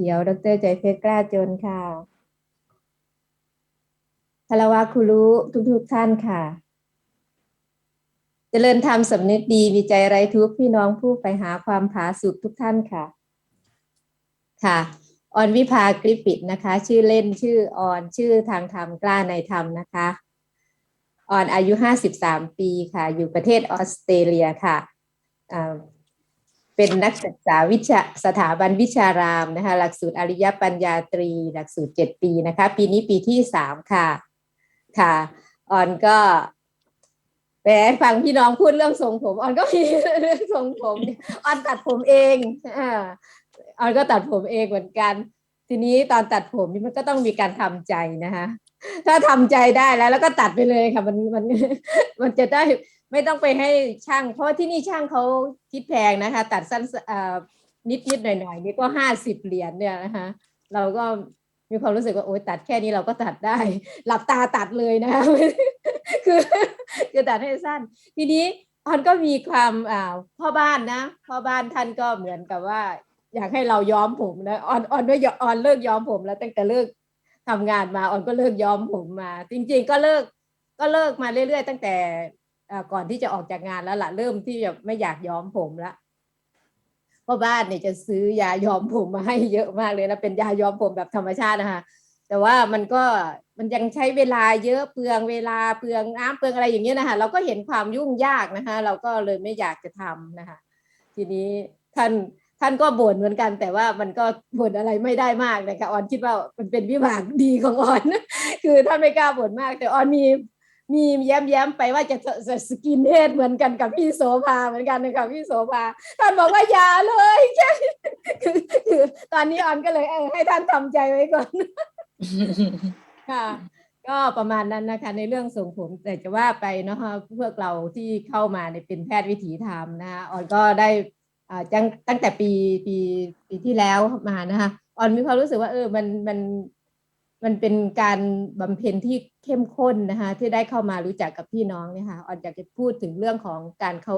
เดี๋ยว ดรใจเพชรกล้าจนค่ะคารวะครูรู้ทุกๆท่านค่ะ เจริญธรรมสำนึกดีมีใจไร้ทุกข์พี่น้องผู้ไปหาความผาสุกทุกท่านค่ะ ค่ะ ออนวิภากริปิดนะคะ ชื่อเล่นชื่อออนชื่อทางธรรมกล้าในธรรมนะคะ ออนอายุห้าสิบสามปีค่ะ อยู่ประเทศออสเตรเลียค่ะ เป็นนักศึกษาวิชาสถาบันวิชารามนะคะหลักสูตรอริยปัญญาตรี หลักสูตรเจ็ดปีนะคะ ปีนี้ปีที่สามค่ะค่ะออนก็แหมฟังพี่น้องพูดเรื่องทรงผมออนก็มีเรื่องทรงผมออนตัดผมเองอออนก็ตัดผมเองเหมือนกัน ทีนี้ตอนตัดผมมันก็ต้องมีการทำใจนะคะถ้าทำใจได้แล้วแล้วก็ตัดไปเลยค่ะ มันมันมันจะได้ ไม่ต้องไปให้ช่าง เพราะที่นี่ช่างเขาคิดแพงนะคะ ตัดสั้นอ่อนิดนิดหน่อยหน่อยๆนี่ก็ห้าสิบเหรียญเนี่ยนะคะเราก็มีความรู้สึกว่าโอ๊ยตัดแค่นี้เราก็ตัดได้ หลับตาตัดเลยนะคะคือคือตัดให้สั้น ทีนี้ออนก็มีความอ่าพ่อบ้านนะพ่อบ้านท่านก็เหมือนกับว่า อยากให้เราย้อมผมนะออนออนด้วยออนเลิกย้อมผมแล้วตั้งแต่เลิกทำงานมาออนก็เลิกย้อมผมมา จริง ๆ ก็เลิกก็เลิกมาเรื่อยๆ ตั้งแต่ ก่อนที่จะออกจากงานแล้วล่ะเริ่มที่จะไม่อยากย้อมผมละพ่อบ้านเนี่ยจะซื้อยาย้อมผมมาให้เยอะมากเลยนะเป็นยาย้อมผมแบบธรรมชาตินะคะแต่ว่ามันก็มันยังใช้เวลาเยอะเปลืองเวลาเปลืองน้ำเปลืองอะไรอย่างเงี้ยนะคะเราก็เห็นความยุ่งยากนะคะเราก็เลยไม่อยากจะทำนะคะทีนี้ท่านท่านก็บ่นเหมือนกัน แต่ว่ามันก็บ่นอะไรไม่ได้มากนะคะออนคิดว่ามันเป็นวิบากดีของออน คือท่านไม่กล้าบ่นมาก แต่ออนมี มีแย้มแย้มๆไปว่าจะจะสกินเฮดเหมือนกันกับพี่โสภาเหมือนกันนะคะพี่โสภาท่านบอกว่าอย่าเลยแค่คือตอนนี้ออนก็เลยเออให้ท่านทำใจไว้ก่อนค่ะ ก็ประมาณนั้นนะคะ ในเรื่องทรงผมแต่จะว่าไปเนาะคะพวกเราที่เข้ามาในเป็นแพทย์วิถีธรรมนะคะออนก็ได้อ่าตั้งตั้งแต่ปีปีปีที่แล้วมานะคะออนมีความรู้สึกว่าเออมันมัน มันเป็นการบำเพ็ญที่เข้มข้นนะคะที่ได้เข้ามารู้จักกับพี่น้องเนี่ยค่ะออนอยากจะพูดถึงเรื่องของการเขา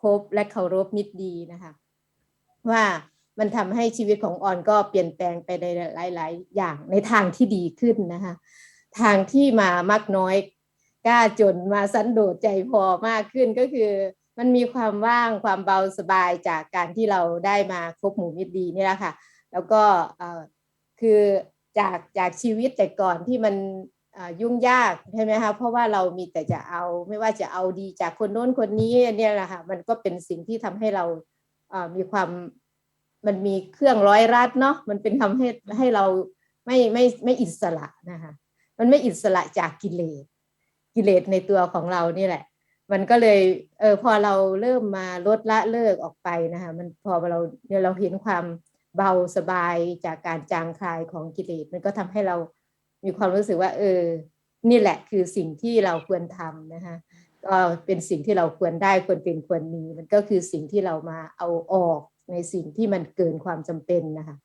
คบและเคารพมิตรดีนะคะ ว่ามันทำให้ชีวิตของออนก็เปลี่ยนแปลงไปในหลาย ๆ อย่างในทางที่ดีขึ้นนะคะ ทางที่มามักน้อยกล้าจนมาสันโดษใจพอมากขึ้นก็คือ มันมีความว่างความเบาสบายจากการที่เราได้มาคบหมู่มิตรดีนี่แหละค่ะ แล้วก็คือ จากจากชีวิตแต่ก่อนที่มันยุ่งยากใช่ไหมคะเพราะว่าเรามีแต่จะเอาไม่ว่าจะเอาดีจากคนโน้นคนนี้เนี่ยแหละค่ะมันก็เป็นสิ่งที่ทำให้เรามีความมันมีเครื่องร้อยรัดเนาะมันเป็นทำให้ให้เราไม่ไม่ไม่อิสระนะคะมันไม่อิสระจากกิเลสกิเลสในตัวของเรานี่แหละ มันก็เลยเออพอเราเริ่มมาลดละเลิกออกไปนะคะมันพอเราเนี่ยเราเห็นความ เบาสบายจากการจางคลายของกิเลสมันก็ทำให้เรามีความรู้สึกว่า เออ นี่แหละคือสิ่งที่เราควรทำนะคะก็เป็นสิ่งที่เราควรได้ควรเป็นควรมี มันก็คือสิ่งที่เรามาเอาออกในสิ่งที่มันเกินความจำเป็นนะคะ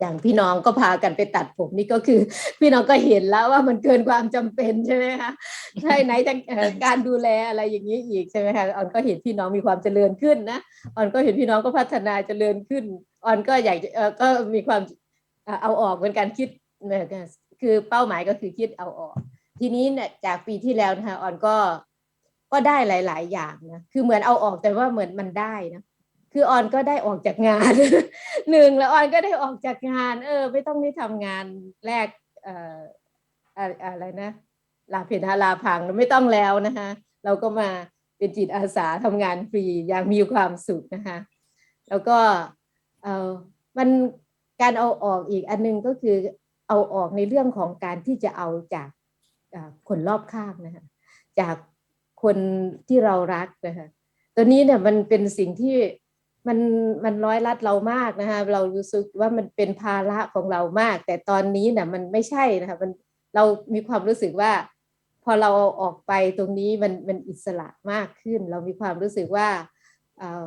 อย่างพี่น้องก็พากันไปตัดผมนี่ก็คือ พี่น้องก็เห็นแล้วว่ามันเกินความจำเป็นใช่ไหมคะใช่ไหนจะเอ่อการดูแลอะไรอย่างนี้อีกใช่ไหมคะออนก็เห็นพี่น้องมีความเจริญขึ้นนะออนก็เห็นพี่น้องก็พัฒนาเจริญขึ้นออนก็อยากจะเอ่อก็มีความเอ่อเอาออกเหมือนกันคิดเนี่ยคือเป้าหมายก็คือคิดเอาออก ทีนี้เนี่ยจากปีที่แล้วนะคะออนก็ก็ได้หลาย ๆ อย่างนะคือเหมือนเอาออกแต่ว่าเหมือนมันได้นะ คือออนก็ได้ออกจากงานหนึ่งแล้วออนก็ได้ออกจากงาน เออ ไม่ต้องได้ทำงานแรกเอ่ออะไรนะลาเพนหาลาพังไม่ต้องแล้วนะคะเราก็มาเป็นจิตอาสาทำงานฟรีอย่างมีความสุขนะคะแล้วก็เออมันการเอาออกอีกอันหนึงก็คือเอาออกในเรื่องของการที่จะเอาจากคนรอบข้างนะคะจากคนที่เรารักนะคะตัวนี้เนี่ยมันเป็นสิ่งที่ มันมันร้อยรัดเรามากนะคะเรารู้สึกว่ามันเป็นภาระของเรามาก แต่ตอนนี้นี่ยมันไม่ใช่นะคะมันเรามีความรู้สึกว่า พอเราออกไปตรงนี้มันมันอิสระมากขึ้น เรามีความรู้สึกว่าเออ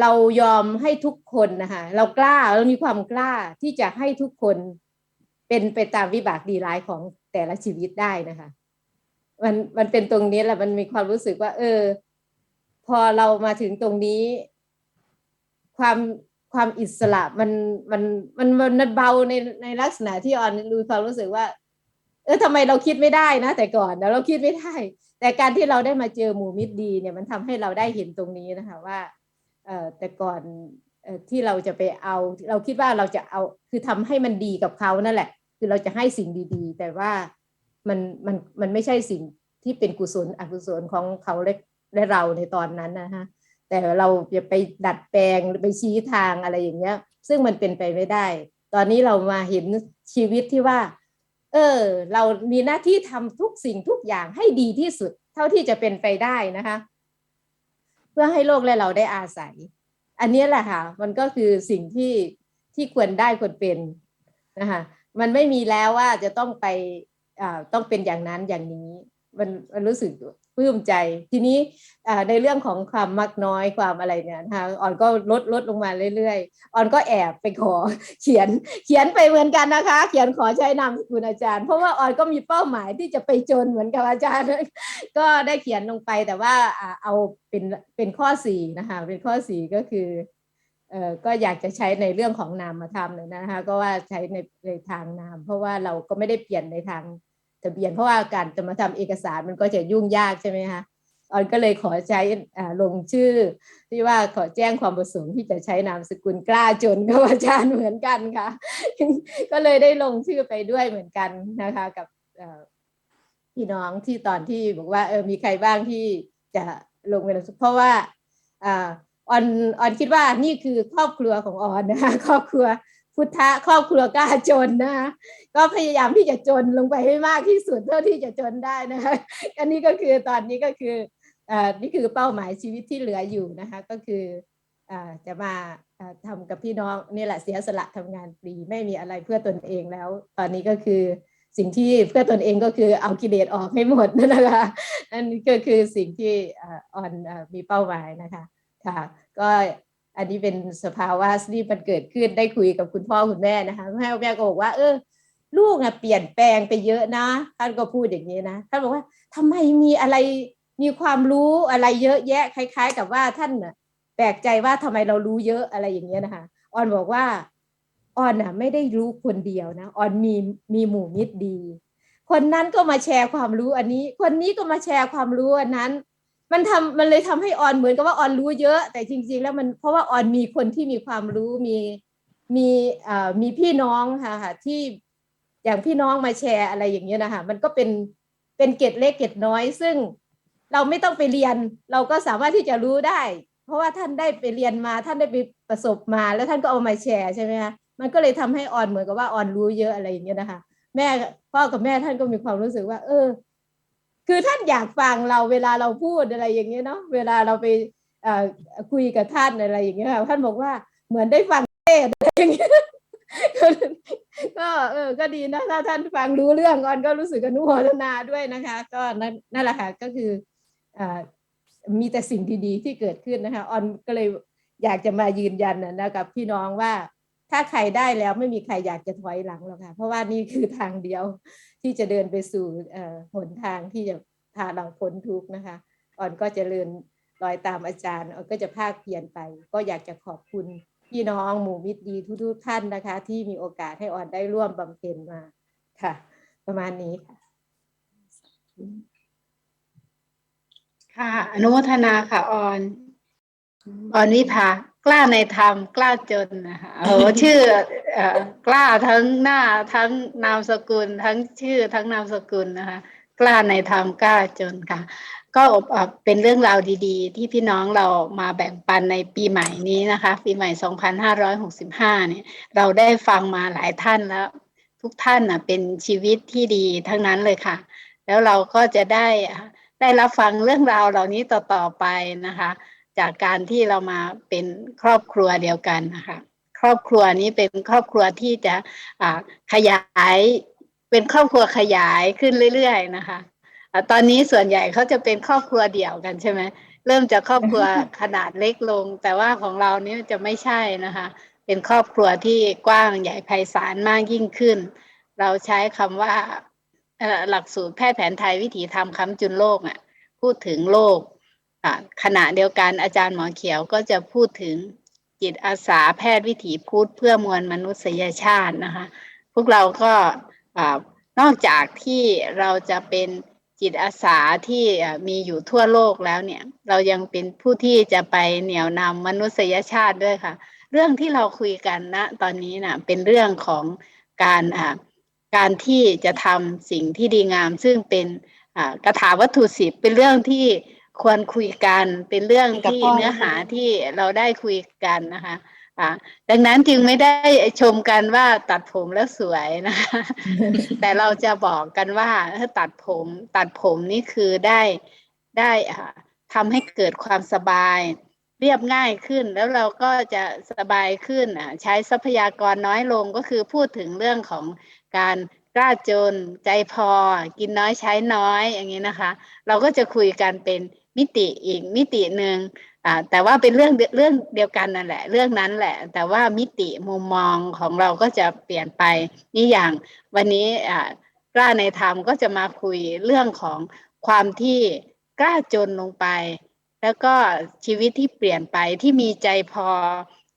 เรายอมให้ทุกคนนะคะเรากล้าเรามีความกล้าที่จะให้ทุกคนเป็นไปตามวิบากดีร้ายของแต่ละชีวิตได้นะคะ มันมันเป็นตรงนี้แหละมันมีความรู้สึกว่า เออ พอเรามาถึงตรงนี้ ความความอิสระมันมันมันมันเบาในในลักษณะที่ออนรู้ความรู้สึกว่า เออทำไมเราคิดไม่ได้นะ แต่ก่อนเราคิดไม่ได้ แต่การที่เราได้มาเจอหมู่มิตรดีเนี่ยมันทำให้เราได้เห็นตรงนี้นะคะว่าเออแต่ก่อนเออที่เราจะไปเอา เราคิดว่าเราจะเอาคือทำให้มันดีกับเขานั่นแหละ คือเราจะให้สิ่งดีๆ แต่ว่ามันมันมันไม่ใช่สิ่งที่เป็นกุศลอกุศลของเขาและ และเราในตอนนั้นนะคะแต่เราจะไปดัดแปลงไปชี้ทางอะไรอย่างเงี้ย ซึ่งมันเป็นไปไม่ได้ ตอนนี้เรามาเห็นชีวิตที่ว่า เออ เรามีหน้าที่ทำทุกสิ่งทุกอย่างให้ดีที่สุด เท่าที่จะเป็นไปได้นะคะ เพื่อให้โลกและเราได้อาศัย อันนี้แหละค่ะ มันก็คือสิ่งที่ที่ควรได้ควรเป็นนะคะมันไม่มีแล้วว่าจะต้องไปอ่าต้องเป็นอย่างนั้นอย่างนี้ มันมันรู้สึก ปลื้มใจ ทีนี้ในเรื่องของความมักน้อยความอะไรเนี่ยนะคะอ่อนก็ลดลดลงมาเรื่อยๆอ่อนก็แอบไปขอเขียนเขียนไปเหมือนกันนะคะ เขียนขอใช้นามสกุลอาจารย์ เพราะว่าอ่อนก็มีเป้าหมายที่จะไปจนเหมือนกับอาจารย์ ก็ได้เขียนลงไปแต่ว่าเอาเป็นเป็นข้อสี่นะคะเป็นข้อสี่ก็คือเอ่อก็อยากจะใช้ในเรื่องของนามธรรมเลยนะคะ ก็ว่าใช้ในในทางนาม เพราะว่าเราก็ไม่ได้เปลี่ยนในทาง ทะเบียนเพราะว่าการจะมาทำเอกสารมันก็จะยุ่งยากใช่ไหมคะออนก็เลยขอใช้ลงชื่อ ที่ว่าขอแจ้งความประสงค์ที่จะใช้นามสกุลกล้าจนกับอาจารย์เหมือนกันค่ะ ก็เลยได้ลงชื่อไปด้วยเหมือนกันนะคะ กับพี่น้องที่ตอนที่บอกว่าเออมีใครบ้างที่จะลงไปเพราะว่าออนออนคิดว่านี่คือครอบครัวของออนนะคะครอบครัว พุทธะครอบครัวกล้าจนนะคะก็พยายามที่จะจนลงไปให้มากที่สุดเท่าที่จะจนได้นะคะอันนี้ก็คือตอนนี้ก็คืออ่านี่คือเป้าหมายชีวิตที่เหลืออยู่นะคะก็คืออ่าจะมาทำกับพี่น้องนี่แหละเสียสละทำงานฟรีไม่มีอะไรเพื่อตนเองแล้ว ตอนนี้ก็คือสิ่งที่เพื่อตนเองก็คือเอากิเลสออกให้หมดนะคะอันนี้ก็คือสิ่งที่อ่อนมีเป้าหมายนะคะค่ะก็ อันนี้เป็นสภาวะที่มันเกิดขึ้นได้คุยกับคุณพ่อคุณแม่นะคะแม่แม่ก็บอกว่า เออ ลูกอะเปลี่ยนแปลงไปเยอะนะท่านก็พูดอย่างนี้นะท่านบอกว่าทำไมมีอะไรมีความรู้อะไรเยอะแยะคล้าย ๆ กับว่าท่านแปลกใจว่าทำไมเรารู้เยอะอะไรอย่างเงี้ยนะคะออนบอกว่าออนน่ะไม่ได้รู้คนเดียวนะออนมีมีหมู่มิตรดี คนนั้นก็มาแชร์ความรู้อันนี้ คนนี้ก็มาแชร์ความรู้อันนั้น มันทำมันเลยทำให้ออนเหมือนกับว่าออนรู้เยอะ แต่จริง ๆ แล้วมันเพราะว่าออนมีคนที่มีความรู้มีมีอ่ามีพี่น้องค่ะค่ะที่อย่างพี่น้องมาแชร์อะไรอย่างเงี้ยนะคะมันก็เป็นเป็นเกตเล็กเกตน้อย ซึ่งเราไม่ต้องไปเรียน เราก็สามารถที่จะรู้ได้ เพราะว่าท่านได้ไปเรียนมาท่านได้ไปประสบมา แล้วท่านก็เอามาแชร์ใช่ไหมคะมันก็เลยทำให้ออนเหมือนกับว่าออนรู้เยอะอะไรอย่างเงี้ยนะคะ แม่พ่อกับแม่ท่านก็มีความรู้สึกว่า เออ คือท่านอยากฟังเราเวลาเราพูดอะไรอย่างเงี้ยเนาะเวลาเราไปคุยกับท่านอะไรอย่างเงี้ยค่ะท่านบอกว่าเหมือนได้ฟังเทศอะไรอย่างเงี้ยก็เออก็ดีนะถ้าท่านฟังรู้เรื่องก่อนก็รู้สึกอนุโมทนาด้วยนะคะ ก็นั่นแหละค่ะก็คืออมีแต่สิ่งดีๆที่เกิดขึ้นนะคะออนก็เลยอยากจะมายืนยันนะกับพี่น้องว่า ถ้าใครได้แล้วไม่มีใครอยากจะถอยหลังหรอกค่ะ เพราะว่านี่คือทางเดียวที่จะเดินไปสู่หนทางที่จะพาเราพ้นทุกข์นะคะ อ่อนก็จะเริญรอยตามอาจารย์ออนก็จะภาคเพียรไป ก็อยากจะขอบคุณพี่น้องหมู่มิตรดีทุกๆท่านนะคะ ที่มีโอกาสให้อ่อนได้ร่วมบำเพ็ญมาค่ะ ประมาณนี้ค่ะค่ะ อนุโมทนาค่ะออนออนวิภา กล้าในธรรมกล้าจนนะคะโอ้ชื่อกล้าทั้งหน้าทั้งนามสกุล ทั้งชื่อทั้งนามสกุลนะคะ กล้าในธรรมกล้าจนค่ะ ก็เป็นเรื่องราวดีๆ ที่พี่น้องเรามาแบ่งปันในปีใหม่นี้นะคะ ปีใหม่ 2565 เนี่ย เราได้ฟังมาหลายท่านแล้ว ทุกท่านนะเป็นชีวิตที่ดีทั้งนั้นเลยค่ะ แล้วเราก็จะได้ได้รับฟังเรื่องราวเหล่านี้ต่อๆไปนะคะ จากการที่เรามาเป็นครอบครัวเดียวกันนะคะครอบครัวนี้เป็นครอบครัวที่จะขยายเป็นครอบครัวขยายขึ้นเรื่อย ๆ นะคะตอนนี้ส่วนใหญ่เขาจะเป็นครอบครัวเดี่ยวกันใช่ไหมเริ่มจากครอบครัวขนาดเล็กลง แต่ว่าของเรานี้จะไม่ใช่นะคะ เป็นครอบครัวที่กว้างใหญ่ไพศาลมากยิ่งขึ้น เราใช้คำว่าหลักสูตรแพทย์แผนไทยวิถีธรรมคำจุนโลกอะพูดถึงโลก ขณะเดียวกันอาจารย์หมอเขียวก็จะพูดถึงจิตอาสาแพทย์วิถีพุทธเพื่อมวลมนุษยชาตินะคะ พวกเราก็นอกจากที่เราจะเป็นจิตอาสาที่มีอยู่ทั่วโลกแล้วเนี่ย เรายังเป็นผู้ที่จะไปเหนี่ยวนำมนุษยชาติด้วยค่ะ เรื่องที่เราคุยกันนะตอนนี้นะเป็นเรื่องของการการที่จะทำสิ่งที่ดีงาม ซึ่งเป็นกระถาวัตถุสิบเป็นเรื่องที่ ควรคุยกันเป็นเรื่องที่เนื้อหาที่เราได้คุยกันนะคะอ่าดังนั้นจึงไม่ได้ชมกันว่าตัดผมแล้วสวยนะคะแต่เราจะบอกกันว่าถ้าตัดผมตัดผมนี่คือได้ได้อ่าทำให้เกิดความสบาย เรียบง่ายขึ้นแล้วเราก็จะสบายขึ้นอะใช้ทรัพยากรน้อยลงก็คือพูดถึงเรื่องของการกล้าจนใจพอ กินน้อยใช้น้อยอย่างนี้นะคะ เราก็จะคุยกันเป็น มิติอีกมิติหนึ่งแต่ว่าเป็นเรื่องเรื่องเดียวกันนั่นแหละ เรื่องนั้นแหละ แต่ว่ามิติมุมมองของเราก็จะเปลี่ยนไปนี่อย่างวันนี้กล้าในธรรมก็จะมาคุยเรื่องของความที่กล้าจนลงไป แล้วก็ชีวิตที่เปลี่ยนไปที่มีใจพอ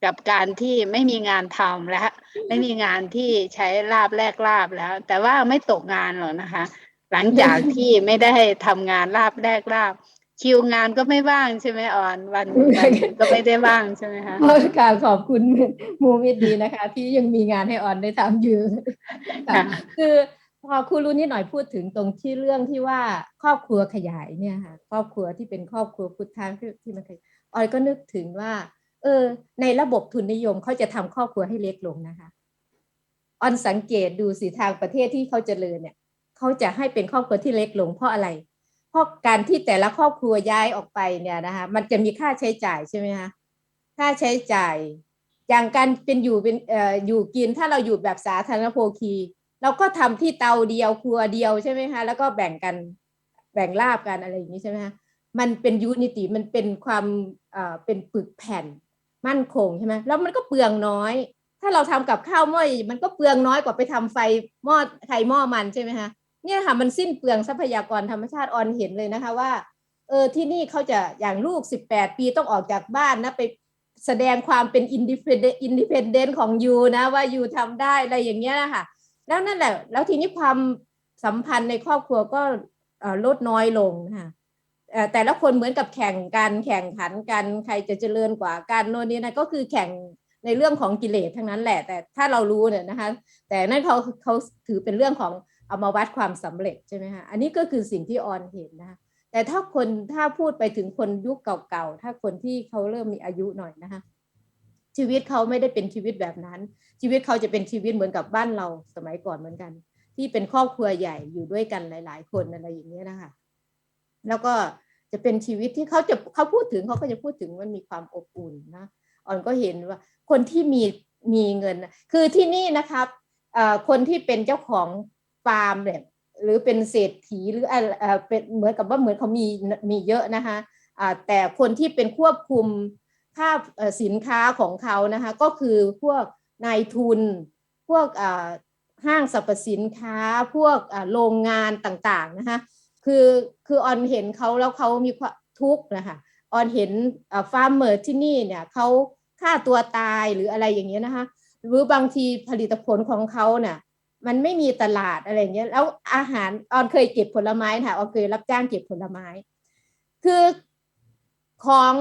กับการที่ไม่มีงานทำและไม่มีงานที่ใช้ลาบแลกลาบแล้ว แต่ว่าไม่ตกงานหรอกนะคะ หลังจากที่ไม่ได้ทำงานลาบแลกลาบ คิวงานก็ไม่ว่างใช่ไหมออนวันวันหยุดก็ไม่ได้ว่างใช่ไหมคะขอการขอบคุณมูมิตดีนะคะ ที่ยังมีงานให้ออนได้ทำอยู่ค่ะค่ะคือพอครูรู้นิดหน่อยพูดถึงตรงที่เรื่องที่ว่าครอบครัวขยายเนี่ยค่ะครอบครัวที่เป็นครอบครัวพุทธาที่ที่มันขยายออยก็นึกถึงว่า เออ ในระบบทุนนิยมเขาจะทำครอบครัวให้เล็กลงนะคะออนสังเกตดูสิทางประเทศที่เขาเจริญเนี่ยเขาจะให้เป็นครอบครัวที่เล็กลงเพราะอะไรเพราะการที่แต่ละครอบครัวย้ายออกไปเนี่ยนะคะมันจะมีค่าใช้จ่ายใช่ไหมคะค่าใช้จ่าย อย่างการเป็นอยู่เป็นเอ่ออยู่กินถ้าเราอยู่แบบสาธารณโภคี เราก็ทำที่เตาเดียวครัวเดียวใช่ไหมคะแล้วก็แบ่งกันแบ่งลาบกันอะไรอย่างนี้ใช่ไหมคะมันเป็นยูนิติมันเป็นความเอ่อเป็นปึกแผ่นมั่นคงใช่ไหมแล้วมันก็เปลืองน้อย ถ้าเราทำกับข้าวหม้อมันก็เปลืองน้อยกว่าไปทำไฟหม้อไข่หม้อมันใช่ไหมคะ เนี่ยค่ะมันสิ้นเปลืองทรัพยากรธรรมชาติออนเห็นเลยนะคะว่าเออที่นี่เขาจะอย่างลูกสิบแปดปีต้องออกจากบ้านนะไปแสดงความเป็นอินดิเพนเดนอินดิเพนเดนต์ของยูนะว่ายูทำได้อะไรอย่างเงี้ยนะคะแล้วนั่นแหละ แล้วทีนี้ความสัมพันธ์ในครอบครัวก็ลดน้อยลงนะคะเอ่อแต่ละคนเหมือนกับแข่งกันแข่งขันกันใครจะเจริญกว่ากันโน่นนี่นะก็คือแข่งในเรื่องของกิเลสทั้งนั้นแหละ แต่ถ้าเรารู้เนี่ยนะคะ แต่นั่นเขาเขาถือเป็นเรื่องของ เอามาวัดความสำเร็จใช่ไหมคะอันนี้ก็คือสิ่งที่ออนเห็นนะคะแต่ถ้าคนถ้าพูดไปถึงคนยุคเก่าๆ ถ้าคนที่เขาเริ่มมีอายุหน่อยนะคะชีวิตเขาไม่ได้เป็นชีวิตแบบนั้น ชีวิตเขาจะเป็นชีวิตเหมือนกับบ้านเราสมัยก่อนเหมือนกัน ที่เป็นครอบครัวใหญ่อยู่ด้วยกันหลาย ๆ คนอะไรอย่างเงี้ยนะคะแล้วก็จะเป็นชีวิตที่เขาจะเขาพูดถึงเขาก็จะพูดถึงมันมีความอบอุ่นนะอ่อนก็เห็นว่าคนที่มีมีเงิน คือที่นี่นะครับเอ่อคนที่เป็นเจ้าของ ฟาร์มเนี่ยหรือเป็นเศรษฐีหรือเออเป็นเหมือนกับว่าเหมือนเขามีมีเยอะนะคะอ่าแต่คนที่เป็นควบคุมค่าสินค้าของเขานะคะก็คือพวกนายทุน พวกอ่าห้างสรรพสินค้าพวกอ่าโรงงานต่างๆนะคะคือคือออนเห็นเขาแล้วเขามีความทุกข์นะคะออนเห็นฟาร์มเมอร์ที่นี่เนี่ยเขาฆ่าตัวตายหรืออะไรอย่างเงี้ยนะคะหรือบางทีผลิตผลของเขาเนี่ย มันไม่มีตลาดอะไรเงี้ยแล้วอาหารออนเคยเก็บผลไม้ค่ะออนเคยรับจ้างเก็บผลไม้ คือของ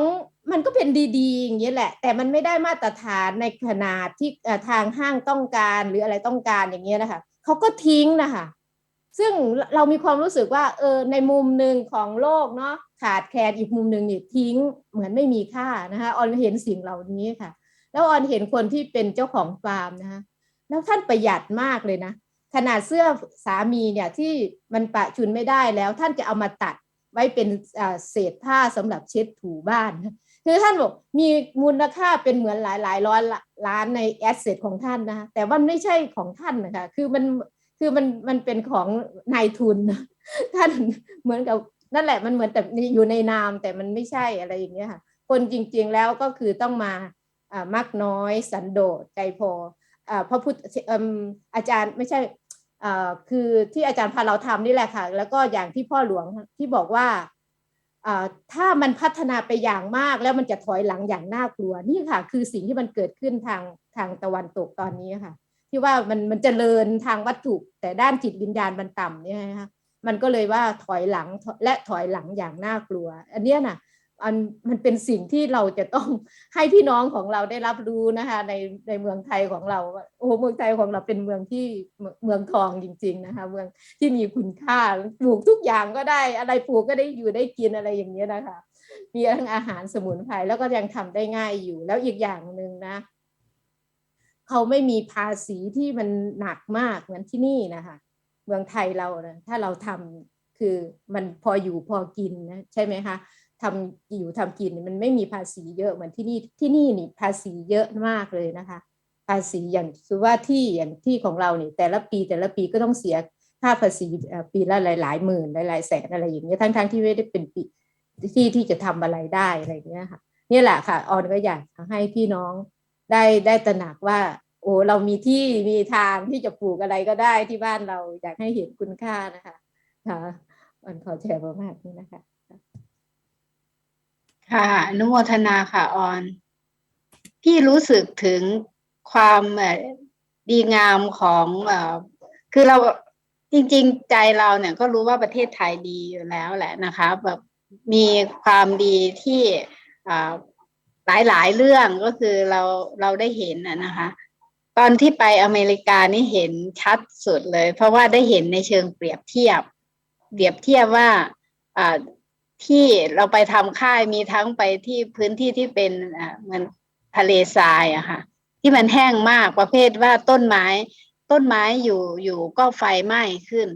มันก็เป็นดี ๆ อย่างเงี้ยแหละ แต่มันไม่ได้มาตรฐานในขนาดที่ทางห้างต้องการหรืออะไรต้องการอย่างเงี้ยนะคะเขาก็ทิ้งนะคะซึ่งเรามีความรู้สึกว่าเออในมุมหนึ่งของโลกเนาะขาดแคลนอีกมุมหนึ่งนี่ทิ้งเหมือนไม่มีค่านะคะออนเห็นสิ่งเหล่านี้ค่ะ แล้วออนเห็นคนที่เป็นเจ้าของฟาร์มนะคะ แล้วท่านประหยัดมากเลยนะ ขนาดเสื้อสามีเนี่ยที่มันปะชุนไม่ได้แล้วท่านจะเอามาตัดไว้เป็นเศษผ้าสำหรับเช็ดถูบ้านคือท่านบอกมีมูลค่าเป็นเหมือนหลายหลายร้อยล้านในแอสเซทของท่านนะแต่ว่าไม่ใช่ของท่านนะคะคือมันคือมันมันเป็นของนายทุน ท่านเหมือนกับนั่นแหละมันเหมือนแต่อยู่ในนามแต่มันไม่ใช่อะไรอย่างเงี้ยค่ะคนจริงๆแล้วก็คือต้องมาอ่ามักน้อยสันโดษใจพอ พระพุทธเอิ่มอาจารย์ไม่ใช่อ่าคือที่อาจารย์พาเราทำนี่แหละค่ะ แล้วก็อย่างที่พ่อหลวงที่บอกว่าอ่าถ้ามันพัฒนาไปอย่างมากแล้วมันจะถอยหลังอย่างน่ากลัวนี่ค่ะ คือสิ่งที่มันเกิดขึ้นทางทางตะวันตกตอนนี้ค่ะ ที่ว่ามันมันจเจริญทางวัตถุ แต่ด้านจิตวิญญาณมันต่ำเนี่ยนะคะมันก็เลยว่าถอยหลังและถอยหลังอย่างน่ากลัว อันเนี้ยน่ะ อันมันเป็นสิ่งที่เราจะต้องให้พี่น้องของเราได้รับรู้นะคะ ในในเมืองไทยของเราโอ้โหเมืองไทยของเราเป็นเมืองที่เมืองทองจริง ๆ นะคะ เมืองที่มีคุณค่าปลูกทุกอย่างก็ได้อะไรปลูกก็ได้อยู่ได้กินอะไรอย่างเงี้ยนะคะ มีทั้งอาหารสมุนไพรแล้วก็ยังทำได้ง่ายอยู่ แล้วอีกอย่างหนึ่งนะเขาไม่มีภาษีที่มันหนักมากเหมือนที่นี่นะคะเมืองไทยเรานะถ้าเราทำคือมันพออยู่พอกินนะใช่ไหมคะ ทำอยู่ทำกินมันไม่มีภาษีเยอะเหมือนที่นี่ที่นี่นี่ภาษีเยอะมากเลยนะคะ ภาษีอย่างคือว่าที่อย่างที่ของเราเนี่ยแต่ละปีแต่ละปีก็ต้องเสียค่าภาษีปีละหลายๆหมื่นหลายๆแสนอะไรอย่างเงี้ยทั้งๆทที่ไม่ได้เป็นปีที่ที่จะทำอะไรได้อะไรเงี้ยค่ะนี่แหละค่ะออนก็อยากให้พี่น้องได้ได้ตระหนักว่า โอ้เรามีที่มีทางที่จะปลูกอะไรก็ได้ที่บ้านเราอยากให้เห็นคุณค่านะคะค่ะออนขอแชร์ประมาณนี้นะคะ ค่ะอนุโมทนาค่ะออน พี่รู้สึกถึงความดีงามของคือเราจริง ๆ ใจเราเนี่ยก็รู้ว่าประเทศไทยดีอยู่แล้วแหละนะคะแบบมีความดีที่หลายหลายๆเรื่องก็คือเราเราได้เห็นนะคะ ตอนที่ไปอเมริกานี่เห็นชัดสุดเลย เพราะว่าได้เห็นในเชิงเปรียบเทียบ เปรียบเทียบว่า ที่เราไปทำค่ายมีทั้งไปที่พื้นที่ที่เป็นอ่าเหมือนทะเลทรายอะค่ะ ที่มันแห้งมากประเภทว่าต้นไม้ ต้นไม้อยู่อยู่ก็ไฟไหม้ขึ้น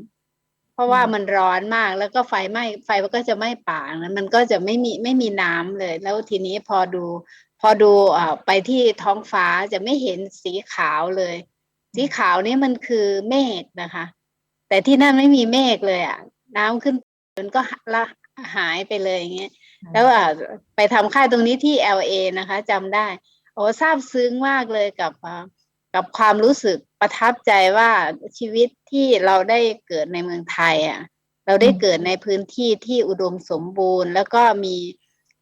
เพราะว่ามันร้อนมากแล้วก็ไฟไหม้ไฟมันก็จะไหม้ป่าแล้วมันก็จะไม่มีไม่มีน้ำเลย แล้วทีนี้พอดู พอดูอ่าไปที่ท้องฟ้าจะไม่เห็นสีขาวเลย สีขาวนี่มันคือเมฆนะคะ แต่ที่นั่นไม่มีเมฆเลยอะน้ำขึ้นมันก็ละ หายไปเลยอย่างเงี้ยแล้วอะไปทำค่ายตรงนี้ที่ LA นะคะจำได้โอ้ซาบซึ้งมากเลยกับอ่ากับความรู้สึกประทับใจว่าชีวิตที่เราได้เกิดในเมืองไทยอะ เราได้เกิดในพื้นที่ที่อุดมสมบูรณ์ แล้วก็มี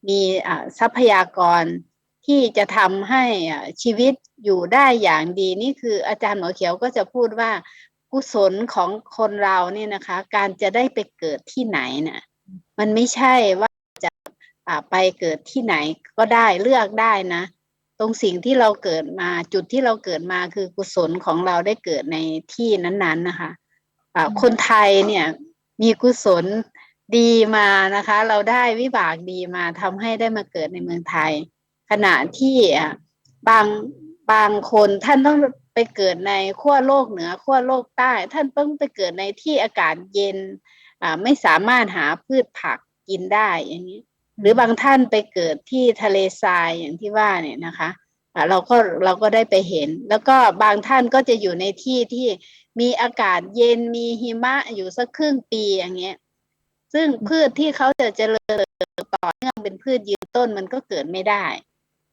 มีอ่าทรัพยากรที่จะทำให้อ่าชีวิตอยู่ได้อย่างดีนี่คืออาจารย์หมอเขียวก็จะพูดว่ากุศลของคนเราเนี่ยนะคะ การจะได้ไปเกิดที่ไหนน่ะ มันไม่ใช่ว่าจะาไปเกิดที่ไหนก็ได้เลือกได้นะ ตรงสิ่งที่เราเกิดมาจุดที่เราเกิดมาคือกุศลของเราได้เกิดในที่นั้น ๆนะคะอ่าอืมคนไทยเนี่ยมีกุศลดีมานะคะ เราได้วิบากดีมาทำให้ได้มาเกิดในเมืองไทย ขณะที่บางบางคนท่านต้องไปเกิดในขั้วโลกเหนือขั้วโลกใต้ ท่านต้องไปเกิดในที่อากาศเย็น ไม่สามารถหาพืชผักกินได้อย่างนี้ หรือบางท่านไปเกิดที่ทะเลทรายอย่างที่ว่าเนี่ยนะคะอ่าเราก็เราก็ได้ไปเห็น แล้วก็บางท่านก็จะอยู่ในที่ที่มีอากาศเย็นมีหิมะอยู่สักครึ่งปีอย่างเงี้ย ซึ่งพืชที่เขาจะเจริญเติบโตต่อเนื่องเป็นพืชยืนต้นมันก็เกิดไม่ได้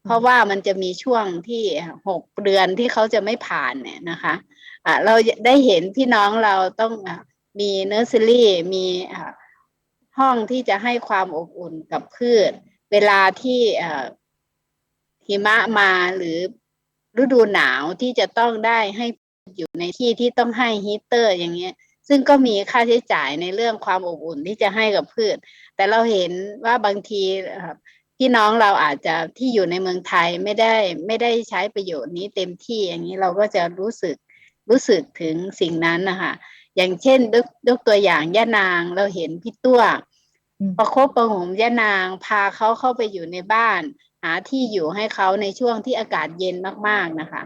เพราะว่ามันจะมีช่วงที่หกเดือนที่เขาจะไม่ผ่านเนี่ยนะคะ อ่าเราได้เห็นพี่น้องเราต้องอะ มีเนอร์เซอรี่มีห้องที่จะให้ความอบอุ่นกับพืช เวลาที่หิมะมาหรือฤดูหนาวที่จะต้องได้ให้อยู่ในที่ที่ต้องให้ฮีเตอร์อย่างเงี้ย ซึ่งก็มีค่าใช้จ่ายในเรื่องความอบอุ่นที่จะให้กับพืช แต่เราเห็นว่าบางทีพี่น้องเราอาจจะที่อยู่ในเมืองไทยไม่ได้ไม่ได้ใช้ประโยชน์นี้เต็มที่อย่างนี้เราก็จะรู้สึกรู้สึกถึงสิ่งนั้นนะคะ อย่างเช่นยกยกตัวอย่างย่านางเราเห็นพี่ตัวอืมประคบประหงมย่านางพาเขาเข้าไปอยู่ในบ้าน หาที่อยู่ให้เขาในช่วงที่อากาศเย็นมากๆนะคะ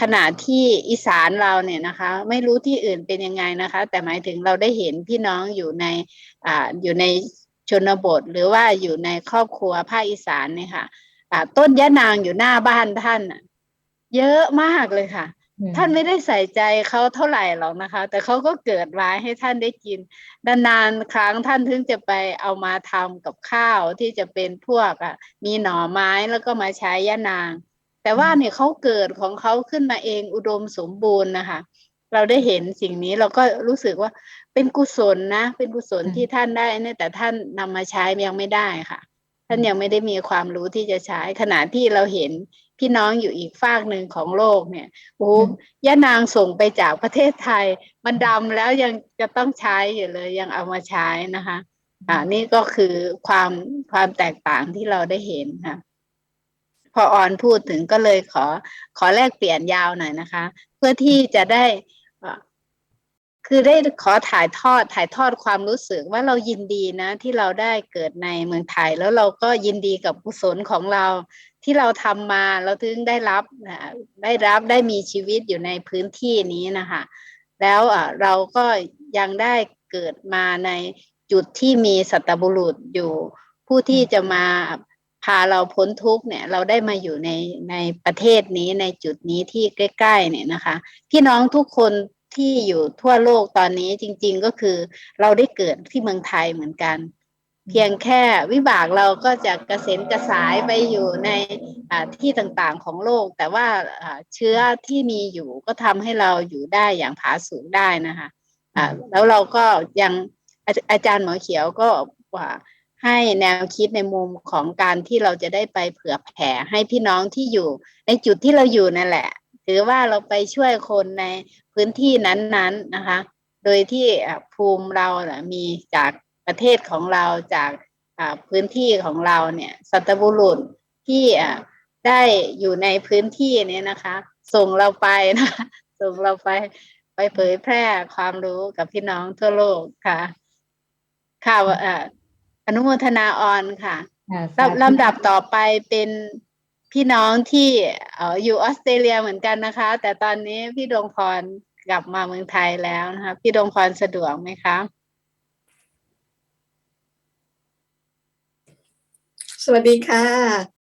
ขณะที่อีสานเราเนี่ยนะคะ ไม่รู้ที่อื่นเป็นยังไงนะคะ แต่หมายถึงเราได้เห็นพี่น้องอยู่ในอ่าอยู่ในชนบทหรือว่าอยู่ในครอบครัวภาคอีสานเนี่ยค่ะอ่าต้นยะนางอยู่หน้าบ้านท่านน่ะเยอะมากเลยค่ะ ท่านไม่ได้ใส่ใจเขาเท่าไหร่หรอกนะคะ แต่เขาก็เกิดไว้ให้ท่านได้กินนานๆครั้งท่านถึงจะไปเอามาทำกับข้าวที่จะเป็นพวกอะ มีหน่อไม้แล้วก็มาใช้ยะนาง แต่ว่าเนี่ยเขาเกิดของเขาขึ้นมาเองอุดมสมบูรณ์นะคะ เราได้เห็นสิ่งนี้เราก็รู้สึกว่าเป็นกุศลนะ เป็นกุศลอืมที่ท่านได้เนี่ยแต่ท่านนำมาใช้ยังไม่ได้ค่ะ ท่านยังไม่ได้มีความรู้ที่จะใช้ขณะที่เราเห็น พี่น้องอยู่อีกฝากหนึ่งของโลกเนี่ยโอ้อืมย่านางส่งไปจากประเทศไทย มันดำแล้วยังจะต้องใช้อยู่เลยยังเอามาใช้นะคะอ่านี่ก็คือความความแตกต่างที่เราได้เห็นค่ะ พอออนพูดถึงก็เลยขอ ขอแลกเปลี่ยนยาวหน่อยนะคะ เพื่อที่จะได้เอ่อคือได้ขอถ่ายทอดถ่ายทอดความรู้สึกว่าเรายินดีนะ ที่เราได้เกิดในเมืองไทย แล้วเราก็ยินดีกับกุศลของเรา ที่เราทำมาเราถึงได้รับได้รับได้มีชีวิตอยู่ในพื้นที่นี้นะคะแล้วเราก็ยังได้เกิดมาในจุดที่มีสัตบุรุษอยู่ ผู้ที่จะมาพาเราพ้นทุกเนี่ยเราได้มาอยู่ในในประเทศนี้ในจุดนี้ที่ใกล้ๆเนี่ยนะคะพี่น้องทุกคนที่อยู่ทั่วโลกตอนนี้จริง ๆ ก็คือเราได้เกิดที่เมืองไทยเหมือนกัน เพียงแค่วิบากเราก็จะกระเซ็นกระสายไปอยู่ในที่ต่างๆของโลก แต่ว่าเชื้อที่มีอยู่ก็ทำให้เราอยู่ได้อย่างผาสุกได้นะคะอ่าแล้วเราก็ยังอาอาจารย์หมอเขียวก็ว่าให้แนวคิดในมุมของการที่เราจะได้ไปเผื่อแผ่ให้พี่น้องที่อยู่ ในจุดที่เราอยู่นั่นแหละ ถือว่าเราไปช่วยคนในพื้นที่นั้นๆนะคะ โดยที่ภูมิเราน่ะมีจาก ประเทศของเราจากอ่าพื้นที่ของเราเนี่ยสัตบุรุษที่อะได้อยู่ในพื้นที่เนี้นะคะ ส่งเราไปนะคะส่งเราไปไปเผยแพร่ความรู้กับพี่น้องทั่วโลกค่ะค่ะเอ่ออนุโมทนาออนค่ะค่ะลำลำดับต่อไปเป็นพี่น้องที่เอ่ออยู่ออสเตรเลียเหมือนกันนะคะ แต่ตอนนี้พี่ดวงพรกลับมาเมืองไทยแล้วนะคะ พี่ดวงพรสะดวกไหมคะ สวัสดีค่ะ